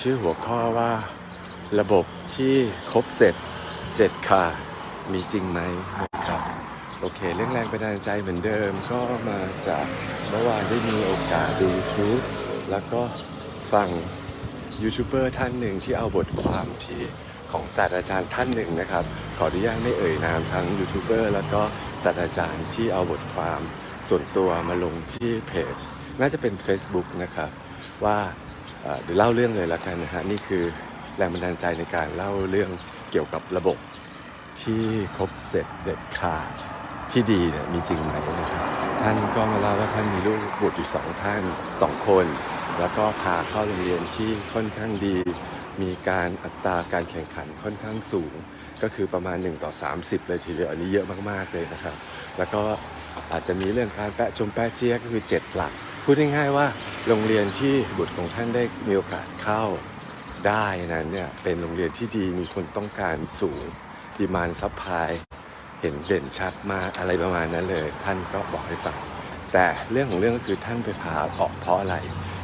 ชื่อหัวข้อว่า ระบบที่ครบเสร็จเด็ดขาดมีจริงไหมนะครับโอเค เรื่องแรงบันดาลใจเหมือนเดิมก็มาจากเมื่อวานได้มีโอกาสดู YouTube แล้วก็ฟังยูทูบเบอร์ท่านหนึ่งที่เอาบทความที่ของศาสตราจารย์ท่านหนึ่งนะครับ ขออนุญาตไม่เอ่ยนามทั้งยูทูบเบอร์แล้วก็ศาสตราจารย์ที่เอาบทความส่วนตัวมาลงที่เพจ น่าจะเป็น Facebook นะครับ ว่า เดี๋ยวเล่าเรื่องเลยแล้วกันนะฮะนี่คือแรงบันดาลใจในการเล่าเรื่องเกี่ยวกับระบบที่ครบเสร็จเด็ดขาดที่ดีเนี่ยมีจริงไหมนะครับท่านก็มาเล่าว่าท่านมีลูกบุตรอยู่สองท่านสองคน แล้วก็พาเข้าโรงเรียนที่ค่อนข้างดี มีการอัตราการแข่งขันค่อนข้างสูง ก็คือประมาณ 1 ต่อ 30 เลยทีเดียวอันนี้เยอะมากๆเลยนะครับ แล้วก็อาจจะมีเรื่องการแปะชมแปะเจี๊ยก็คือ 7 หลัก พูดง่ายๆว่าโรงเรียนที่บุตรของท่านได้มีโอกาสเข้าได้นั้นเนี่ยเป็นโรงเรียนที่ดีมีคนต้องการสูงดีมานซัพพลายเห็นเด่นชัดมากอะไรประมาณนั้นเลย ท่านก็บอกให้ฟังแต่เรื่องของเรื่องก็คือท่านไปพาออกเพราะอะไร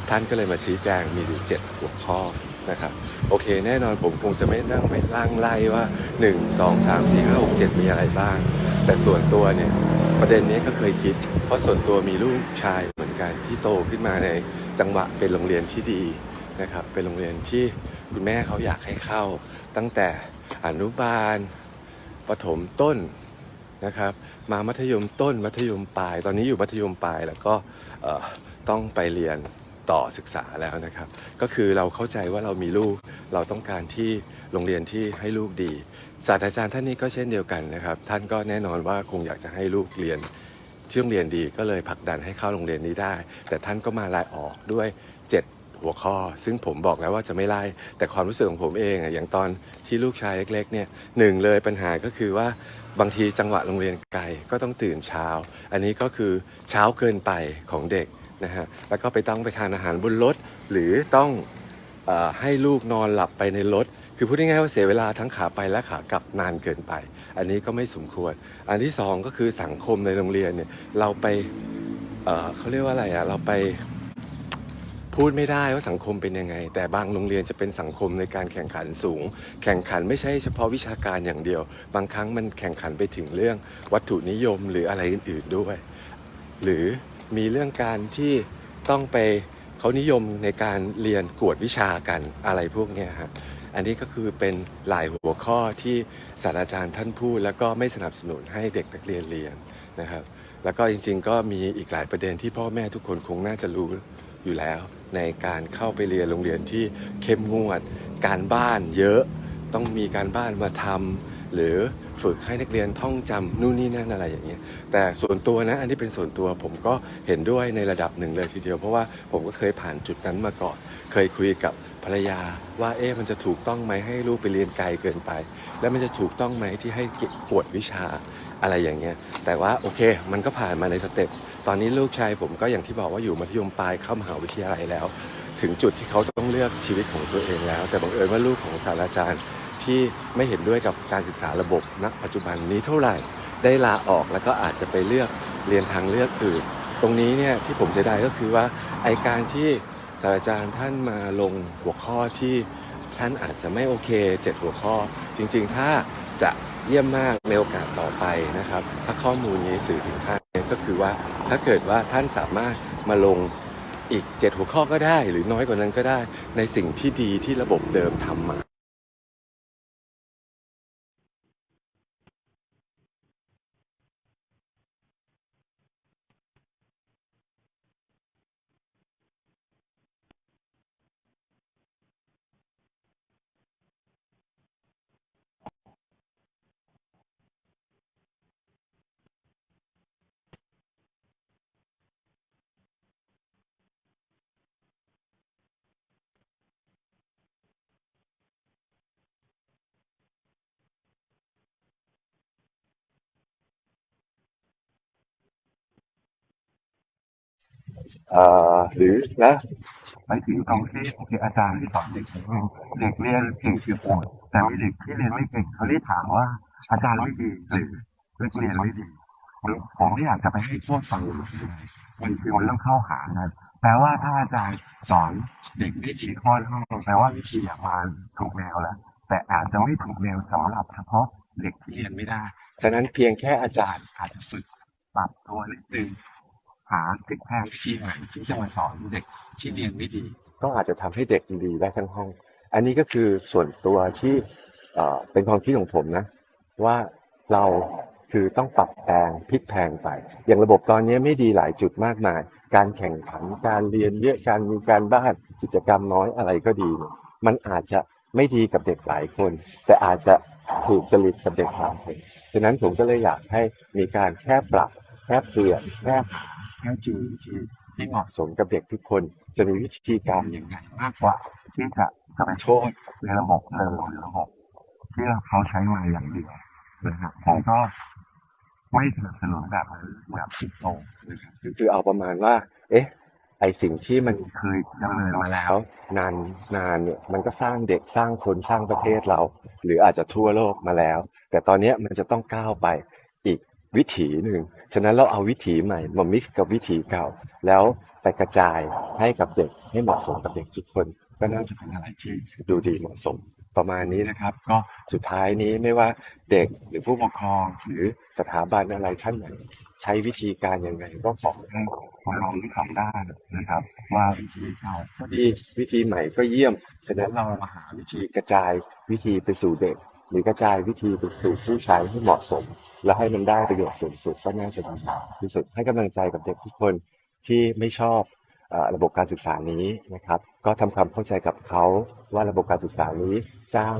ท่านก็เลยมาชี้แจงมีอยู่เจ็ดหัวข้อนะครับโอเค แน่นอนผมคงจะไม่นั่งไปล่างไล่ว่า 1 2 3 4 5 6 7 มีอะไรบ้าง แต่ส่วนตัวเนี่ยประเด็นนี้ก็เคยคิด เพราะส่วนตัวมีลูกชายเหมือน กันที่โตขึ้นมาในจังหวะเป็นโรงเรียนที่ดีนะครับ เป็นโรงเรียนที่คุณแม่เขาอยากให้เข้า ตั้งแต่อนุบาลประถมต้นนะครับ มามัธยมต้นมัธยมปลาย ตอนนี้อยู่มัธยมปลายแล้วก็ต้องไปเรียนต่อศึกษาแล้วนะครับ ก็คือเราเข้าใจว่าเรามีลูกเราต้องการที่โรงเรียนที่ให้ลูกดีศาสตราจารย์ท่านนี้ก็เช่นเดียวกันนะครับ ท่านก็แน่นอนว่าคงอยากจะให้ลูกเรียน ที่โรงเรียนดีก็เลยผลักดันให้เข้าโรงเรียนนี้ได้ แต่ท่านก็มาลายออกด้วย 7 หัวข้อ ซึ่งผมบอกแล้วว่าจะไม่ไล่แต่ความรู้สึกของผมเองอะอย่างตอนที่ลูกชายเล็กๆเนี่ยหนึ่งเลยปัญหาก็คือว่าบางทีจังหวะโรงเรียนไกลก็ต้องตื่นเช้า อันนี้ก็คือเช้าเกินไปของเด็กนะฮะแล้วก็ไปต้องไปทานอาหารบนรถหรือต้อง ให้ลูกนอนหลับไปในรถ คือพูดง่ายๆว่าเสียเวลาทั้งขาไปและขากลับนานเกินไป อันนี้ก็ไม่สมควร อันที่สองก็คือสังคมในโรงเรียนเนี่ยเราไปเเขาเรียกว่าอะไรอะเราไปพูดไม่ได้ว่าสังคมเป็นยังไง แต่บางโรงเรียนจะเป็นสังคมในการแข่งขันสูง แข่งขันไม่ใช่เฉพาะวิชาการอย่างเดียว บางครั้งมันแข่งขันไปถึงเรื่องวัตถุนิยมหรืออะไรอื่น ๆด้วย หรือมีเรื่องการที่ต้องไป เขานิยมในการเรียนกวดวิชากันอะไรพวกนี้ฮะอันนี้ก็คือเป็นหลายหัวข้อที่ศาสตราจารย์ท่านพูดแล้วก็ไม่สนับสนุนให้เด็กนักเรียนเรียนนะครับ แล้วก็จริง ๆ ก็มีอีกหลายประเด็นที่พ่อแม่ทุกคนคงน่าจะรู้อยู่แล้ว ในการเข้าไปเรียนโรงเรียนที่เข้มงวด การบ้านเยอะต้องมีการบ้านมาทำ หรือฝึกให้นักเรียนท่องจำนู่นนี่นั่นอะไรอย่างเงี้ยแต่ส่วนตัวนะอันนี้เป็นส่วนตัวผมก็เห็นด้วยในระดับหนึ่งเลยทีเดียว เพราะว่าผมก็เคยผ่านจุดนั้นมาก่อน เคยคุยกับภรรยาว่าเอ๊ะมันจะถูกต้องไหมให้ลูกไปเรียนไกลเกินไป แล้วมันจะถูกต้องไหมที่ให้กวดวิชาอะไรอย่างเงี้ยแต่ว่าโอเค มันก็ผ่านมาในสเต็ปตอนนี้ลูกชายผมก็อย่างที่บอกว่าอยู่มัธยมปลายเข้ามหาวิทยาลัยแล้ว ถึงจุดที่เขาต้องเลือกชีวิตของตัวเองแล้ว แต่บังเอิญว่าลูกของศาสตราจารย์ ที่ไม่เห็นด้วยกับการศึกษาระบบณปัจจุบันนี้เท่าไหร่ ได้ลาออกแล้วก็อาจจะไปเลือกเรียนทางเลือกอื่น ตรงนี้เนี่ยที่ผมเสียดายก็คือว่าไอการที่ศาสตราจารย์ท่านมาลงหัวข้อที่ท่านอาจจะไม่โอเคเจ็ดหัวข้อ จริงๆ ถ้าจะเยี่ยมมากในโอกาสต่อไปนะครับ ถ้าข้อมูลนี้สื่อถึงท่านก็คือว่าถ้าเกิดว่าท่านสามารถมาลงอีกเจ็ดหัวข้อก็ได้ หรือน้อยกว่านั้นก็ได้ ในสิ่งที่ดีที่ระบบเดิมทำมา หรือนะไปถึงตรงที่โอเคอาจารย์ที่สอนเด็กเด็กเรียนเก่งคือโหดแต่มีเด็กที่เรียนไม่เก่งเขาได้ถามว่า อาจารย์ไม่ดีหรือนักเรียนไม่ดีผมไม่อยากจะไปให้โทษฟังมันคือมันเริ่มเข้าหากันแปลว่าถ้าอาจารย์สอนเด็กได้กี่ข้อห้องแปลว่าวิธีอะมาถูกแนวแล้วแต่อาจจะไม่ถูกแนวสำหรับเฉพาะเด็กที่เรียนไม่ได้ ฉะนั้นเพียงแค่อาจารย์อาจจะฝึกปรับตัวนิดนึง หาทิศทางวิธีใหม่ที่จะมาสอนเด็กที่เรียนไม่ดี ก็อาจจะทำให้เด็กดีได้ทั้งห้อง อันนี้ก็คือส่วนตัวที่เป็นความคิดของผมนะ ว่าเราคือต้องปรับแปลงพลิกแพงไป อย่างระบบตอนนี้ไม่ดีหลายจุดมากมาย การแข่งขันการเรียนเยอะการมีการบ้านกิจกรรมน้อยอะไรก็ดี มันอาจจะไม่ดีกับเด็กหลายคน แต่อาจจะถูกจริตกับเด็กบางคนฉะนั้นผมก็เลยอยากให้มีการแค่ปรับ แค่เปลี่ยนแค่หาแค่จูนที่เหมาะสมกับเด็กทุกคนจะมีวิธีการยังไงมากกว่าที่จะจะไปโทษในระบบเดิมหรือระบบที่เขาใช้มาอย่างเดียวนะครับผมก็ไม่สนับสนุนแบบแบบสุดโต่งนะครับคือเอาประมาณว่า เอ๊ะ ไอสิ่งที่มันเคยดำเนินมาแล้ว นานนานเนี่ยมันก็สร้างเด็กสร้างคนสร้างประเทศเรา หรืออาจจะทั่วโลกมาแล้ว แต่ตอนนี้มันจะต้องก้าวไป วิถีหนึ่ง ฉะนั้นเราเอาวิถีใหม่มา mix กับวิถีเก่า แล้วไปกระจายให้กับเด็กให้เหมาะสมกับเด็กทุกคน ก็น่าจะเป็นอะไรที่ดูดีเหมาะสมประมาณนี้นะครับ ก็สุดท้ายนี้ไม่ว่าเด็กหรือผู้ปกครองหรือสถาบันอะไรท่านไหนใช้วิธีการยังไงก็ขอให้ลองที่ทำได้นะครับ ว่าวิธีเก่าก็ดีวิธีใหม่ก็เยี่ยม ฉะนั้นเรามาหาวิธีกระจายวิธีไปสู่เด็ก หรือกระจายวิธีไปสู่ผู้ใช้ให้เหมาะสม และให้มันได้ประโยชน์สูงสุดก็น่าจะดีที่สุดให้กำลังใจกับเด็กทุกคนที่ไม่ชอบระบบการศึกษานี้นะครับ ก็ทำความเข้าใจกับเขาว่าระบบการศึกษานี้สร้าง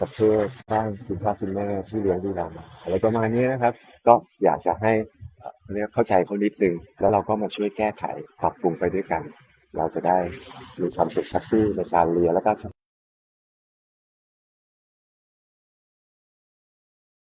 ประเทศสร้างคุณพ่อคุณแม่ที่เลี้ยงดูเราอะไรประมาณนี้นะครับ ก็อยากจะให้เอ่อเรียกเข้าใจเขานิดนึงแล้วเราก็มาช่วยแก้ไขปรับปรุงไปด้วยกัน เราจะได้มีความสุขแฮปปี้ในการเรียนแล้วก็